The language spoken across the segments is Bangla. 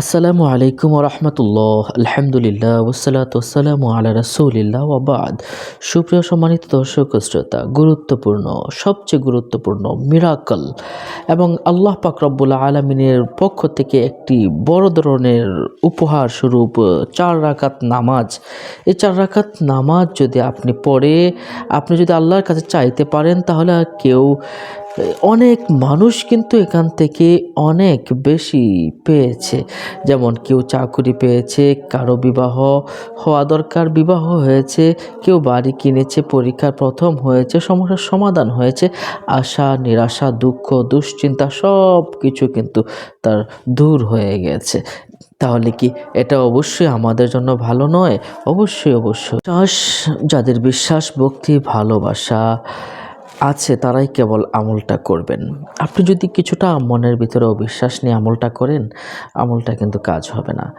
আসসালামু আলাইকুম রহমতুল্লাহ আলহামদুলিল্লাহ ওসালাত ওসালামু আলা রাসৌলিল্লাহ ওবাদ সুপ্রিয় সম্মানিত দর্শক শ্রোতা, গুরুত্বপূর্ণ, সবচেয়ে গুরুত্বপূর্ণ মিরাকল এবং আল্লাহ পাক রব্বুল আলমিনের পক্ষ থেকে একটি বড় ধরনের উপহার স্বরূপ চার রাকাত নামাজ। এই চার রাকাত নামাজ যদি আপনি পড়ে, আপনি যদি আল্লাহর কাছে চাইতে পারেন, তাহলে কেউ অনেক মানুষ কিন্তু এখান থেকে অনেক বেশি পেয়েছে। যেমন কেউ চাকুরি পেয়েছে, কারও বিবাহ হওয়া দরকার, বিবাহ হয়েছে, কেউ বাড়ি কিনেছে, পরীক্ষার প্রথম হয়েছে, সমস্যার সমাধান হয়েছে, আশা, নিরাশা, দুঃখ, দুশ্চিন্তা সব কিছু কিন্তু তার দূর হয়ে গেছে। তাহলে কি এটা অবশ্যই আমাদের জন্য ভালো নয়? অবশ্যই অবশ্যই। বিশ্বাস যাদের বিশ্বাস, ভক্তি, ভালোবাসা আছে তারাই কেবল আমলটা করবেন। আপনি যদি কিছুটা মনের ভিতরে অবিশ্বাস নিয়ে আমলটা করেন, আমলটা কিন্তু কাজ হবে না।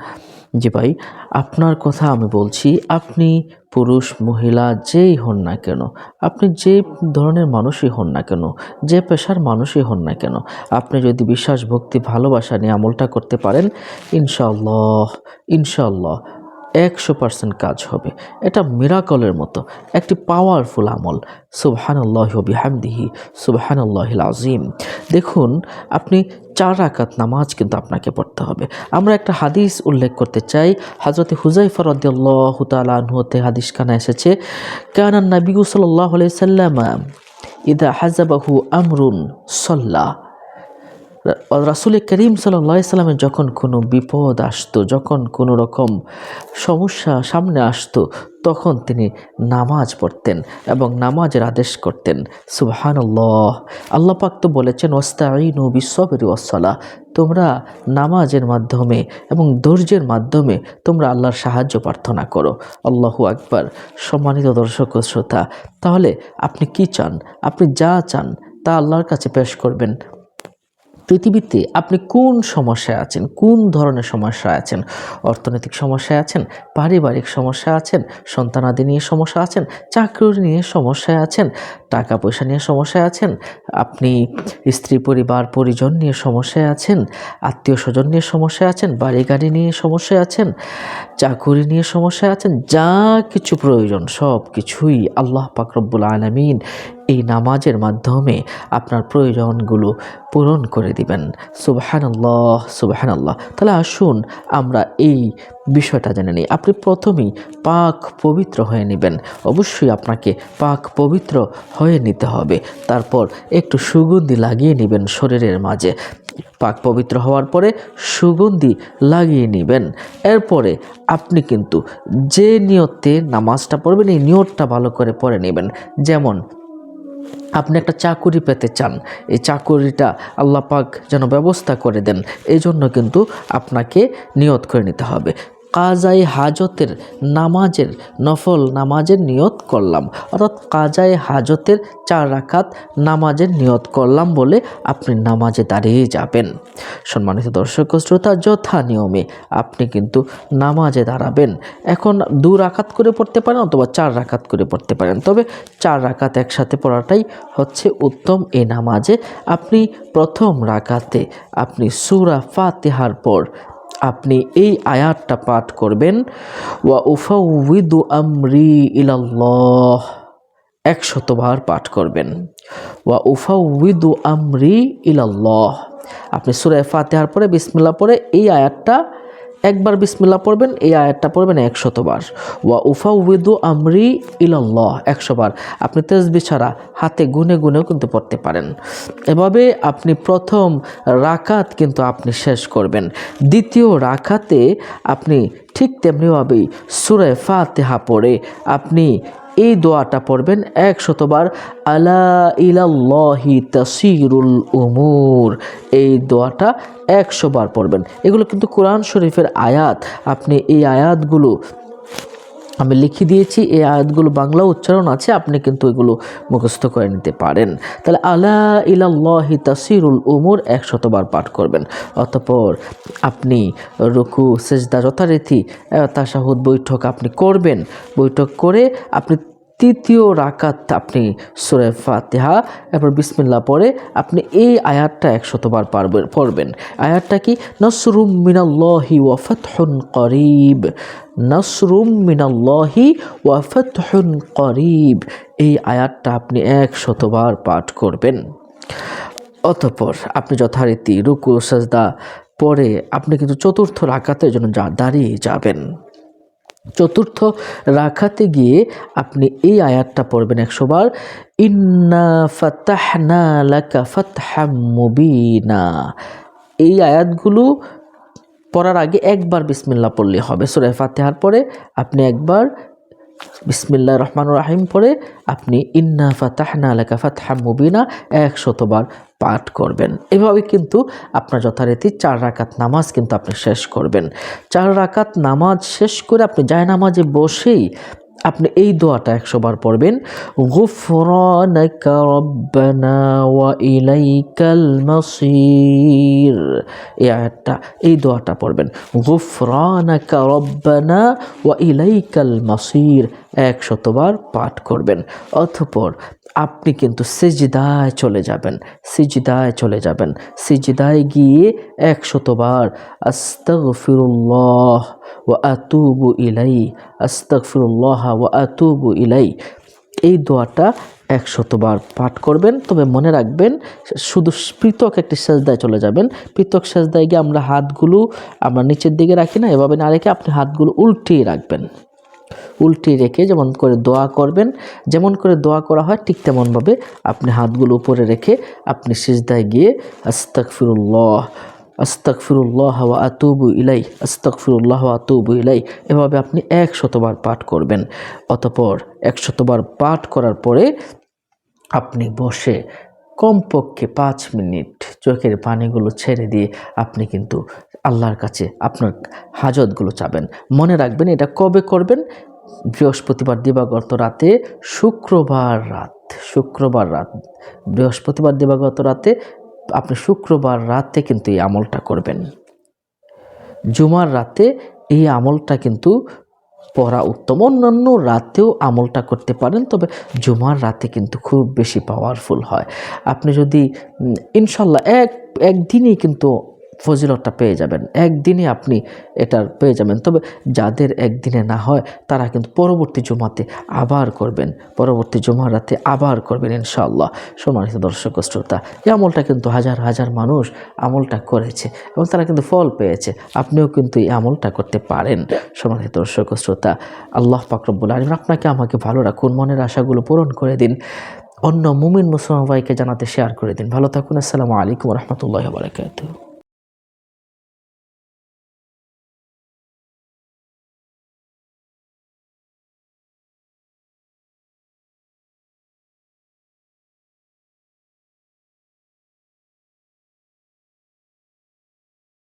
জি ভাই, আপনার কথা আমি বলছি, আপনি পুরুষ, মহিলা যেই হন না কেন, আপনি যে ধরনের মানুষই হন না কেন, যে পেশার মানুষই হন না কেন, আপনি যদি বিশ্বাস, ভক্তি, ভালোবাসা নিয়ে আমলটা করতে পারেন ইনশাল্লাহ ইনশাল্লাহ একশো পার্সেন্ট কাজ হবে। এটা মিরাকলের মতো, একটি পাওয়ারফুল আমল। সুবহানাল্লাহ বিহামদিহি সুবহানাল্লাহ আজিম দেখুন, আপনি চার রাকাত নামাজ কিন্তু আপনাকে পড়তে হবে। আমরা একটা হাদিস উল্লেখ করতে চাই। হজরত হুজাইফা রদিয়াল্লাহ তালাহতে হাদিস খানা এসেছে, কানান নবী সাল্লাহ সাল্লাম ইদা হাজাবাহু আমরুন সল্লাহ রাসুল করিম সাল্লাহ সাল্লামের যখন কোনো বিপদ আসতো, যখন কোনো রকম সমস্যা সামনে আসতো, তখন তিনি নামাজ পড়তেন এবং নামাজের আদেশ করতেন। সুবহানাল্লাহ। আল্লাহ পাক তো বলেছেন ওস্তাইনু বিশ্ববেরি ওসলা তোমরা নামাজের মাধ্যমে এবং ধৈর্যের মাধ্যমে তোমরা আল্লাহর সাহায্য প্রার্থনা করো। আল্লাহু আকবার। সম্মানিত দর্শক শ্রোতা, তাহলে আপনি কি চান? আপনি যা চান তা আল্লাহর কাছে পেশ করবেন। পৃথিবীতে আপনি কোন সমস্যায় আছেন কোন ধরনের সমস্যায় আছেন অর্থনৈতিক সমস্যায় আছেন পারিবারিক সমস্যা আছেন সন্তানাদি নিয়ে সমস্যা আছেন চাকরি নিয়ে সমস্যায় আছেন টাকা পয়সা নিয়ে সমস্যায় আছেন আপনি স্ত্রী পরিবার পরিজন নিয়ে সমস্যায় আছেন আত্মীয় স্বজন নিয়ে সমস্যায় আছেন বাড়ি গাড়ি নিয়ে সমস্যায় আছেন চাকুরি নিয়ে সমস্যায় আছেন যা কিছু প্রয়োজন সব কিছুই আল্লাহ পাকরব্বুল আলমিন এই নামাজের মাধ্যমে আপনার প্রয়োজনগুলো পূরণ করে দিবেন। সুবাহানাল্লাহ সুবাহানাল্লাহ। তাহলে আসুন, আমরা এই বিষয়টা জেনে নিই। আপনি প্রথমেই পাক পবিত্র হয়ে নেবেন। অবশ্যই আপনাকে পাক পবিত্র হয়ে নিতে হবে। তারপর একটু সুগন্ধি লাগিয়ে নেবেন শরীরের মাঝে। পাক পবিত্র হওয়ার পরে সুগন্ধি লাগিয়ে নেবেন। এরপরে আপনি কিন্তু যে নিয়তে নামাজটা পড়বেন, এই নিয়তটা ভালো করে পড়ে নেবেন। যেমন আপনি একটা চাকুরি পেতে চান। এই চাকুরিটা আল্লাহ পাক যেন ব্যবস্থা করে দেন। এই জন্য কিন্তু আপনাকে নিয়ত করে নিতে হবে। কাজাই হাজতের নামাজের নফল নামাজের নিয়ত করলাম। অর্থাৎ কাজাই হাজতের চার রাখাত নামাজের নিয়ত করলাম বলে আপনি নামাজে দাঁড়িয়ে যাবেন। সম্মানিত দর্শক শ্রোতা, যথা নিয়মে আপনি কিন্তু নামাজে দাঁড়াবেন। এখন দু রাখাত করে পড়তে পারেন অথবা চার রাখাত করে পড়তে পারেন। তবে চার রাকাত একসাথে পড়াটাই হচ্ছে উত্তম। এ নামাজে আপনি প্রথম রাকাতে আপনি সুরা ফাতেহার পর আপনি এই আয়াতটা পাঠ করবেন, ওয়া উফাউদু আমরি ইলাল্লাহ একশতবার পাঠ করবেন, ওয়া উফাউদু আমরি ইলাল্লাহ আপনি সুরায় ফাতেহার পরে বিসমিল্লা পরে এই আয়াতটা একবার বিসমিল্লা পড়বেন, এই আয়াতটা পড়বেন একশতবার ওয়া উফা উইদু আমরি ইলাল্লাহ একশোবার আপনি তেজবি ছাড়া হাতে গুনে গুনেও কিন্তু পড়তে পারেন। এভাবে আপনি প্রথম রাকাত কিন্তু আপনি শেষ করবেন। দ্বিতীয় রাখাতে আপনি ঠিক তেমনিভাবেই সুরে ফাতেহা পড়ে আপনি এই দোয়াটা পড়বেন একশতবার, আলা ইলাল্লাহি তাসিরুল উমুর। এই দোয়াটা একশোবার পড়বেন। এগুলো কিন্তু কোরআন শরীফের আয়াত। আপনি এই আয়াতগুলো আমি লিখে দিয়েছি, এই আয়াতগুলো বাংলা উচ্চারণ আছে, আপনি কিন্তু এগুলো মুখস্থ করে নিতে পারেন। তাহলে আলা ইলাল্লাহি তাসিরুল উমুর একশতবার পাঠ করবেন। অতপর আপনি রুকু, সেজদা, যথারীতি তাসাহুদ বৈঠক আপনি করবেন। বৈঠক করে আপনি তৃতীয় রাকাত আপনি সুরে ফাতিহা এরপর বিসমিল্লাহ পরে আপনি এই আয়াতটা একশতবার পারবেন পড়বেন। আয়াতটা কি? নসরুম মিনাল্লাহি ওয়া ফাতহুন করিব। নসরুম মিনাল্লাহি ওয়া ফাতহুন করিব। এই আয়াতটা আপনি একশতবার পাঠ করবেন। অতঃপর আপনি যথারীতি রুকু, সাজদা পরে আপনি কিন্তু চতুর্থ রাকাতের জন্য দাঁড়িয়ে যাবেন। চতুর্থ রাখাতে গিয়ে আপনি এই আয়াতটা পড়বেন একশো বার, ইন্না ফাতাহনা লাকা ফাতহাম মুবিনা। এই আয়াতগুলো পড়ার আগে একবার বিসমিল্লা পড়লে হবে। সুরাই ফাতেহার পরে আপনি একবার বিসমিল্লাহ রহমান রাহিম পরে আপনি ইন্না ফাতাহনা আলাকা ফাতহা মুবিনা একশতবার পাঠ করবেন। এভাবে কিন্তু আপনার যথারীতি চার রাকাত নামাজ কিন্তু আপনি শেষ করবেন। চার রাকাত নামাজ শেষ করে আপনি যায় নামাজে বসেই আপনি এই দোয়াটা একশো বার পড়বেন। ওয়া ইলাইকাল মাসির। এই আয়াতটা, এই দোয়াটা পড়বেন। গুফরানাকা রব্বানা ইলাইকাল মাসির। একশতবার পাঠ করবেন। অতঃপর আপনি কিন্তু সিজদায় চলে যাবেন, সিজদায় চলে যাবেন। সিজদায় গিয়ে একশতবার আস্তাগফিরুল্লাহ ওয়া আতুবু ইলাই আস্তাগফিরুল্লাহ ওয়া আতুবু ইলাই এই দোয়াটা একশতবার পাঠ করবেন, তবে মনে রাখবেন শুধু পৃথক একটি সেজদায় চলে যাবেন। পৃথক সেজদায় গিয়ে আমরা হাতগুলো আমরা নিচের দিকে রাখি না, এভাবে না রেখে আপনি হাতগুলো উল্টিয়ে রাখবেন। উল্টে রেখে যেমন করে দোয়া করবেন, যেমন করে দোয়া করা হয়, ঠিক তেমনভাবে আপনি হাতগুলো উপরে রেখে আপনি সিজদায় গিয়ে আস্তাকফিরুল্লাহ আস্তাকফিরুল্লাহ ওয়া আতুবু ইলাই আস্তাকফিরুল্লাহ ওয়া আতুবু ইলাই এভাবে আপনি এক শতবার পাঠ করবেন। অতপর এক শতবার পাঠ করার পরে আপনি বসে কমপক্ষে পাঁচ মিনিট চোখের পানিগুলো ছেড়ে দিয়ে আপনি কিন্তু আল্লাহর কাছে আপনার হাজতগুলো চাবেন। মনে রাখবেন এটা কবে করবেন? বৃহস্পতিবার দিবাগত রাতে শুক্রবার রাত শুক্রবার রাত, বৃহস্পতিবার দিবাগত রাতে আপনি শুক্রবার রাতে কিন্তু এই আমলটা করবেন। জুমার রাতে এই আমলটা কিন্তু পড়া উত্তম। অন্যান্য রাতেও আমলটা করতে পারেন, তবে জুমার রাতে কিন্তু খুব বেশি পাওয়ারফুল হয়। আপনি যদি ইনশাল্লাহ এক, একদিনই কিন্তু ফজিলতটা পেয়ে যাবেন। একদিনে আপনি এটার পেয়ে যাবেন। তবে যাদের একদিনে না হয়, তারা কিন্তু পরবর্তী জমাতে আবার করবেন। পরবর্তী জমার রাতে আবার করবেন ইনশাআল্লাহ। সম্মানিত দর্শক শ্রোতা, এই আমলটা কিন্তু হাজার হাজার মানুষ আমলটা করেছে এবং তারা কিন্তু ফল পেয়েছে। আপনিও কিন্তু এই আমলটা করতে পারেন। সম্মানিত দর্শক শ্রোতা, আল্লাহ পাকরব্বুল আলম আপনাকে আমাকে ভালো রাখুন, মনের আশাগুলো পূরণ করে দিন। অন্য মুমিন মুসলমান ভাইকে জানাতে শেয়ার করে দিন। ভালো থাকুন। আসসালামু আলাইকুম রহমতুল্লাহ বারকাতুহ।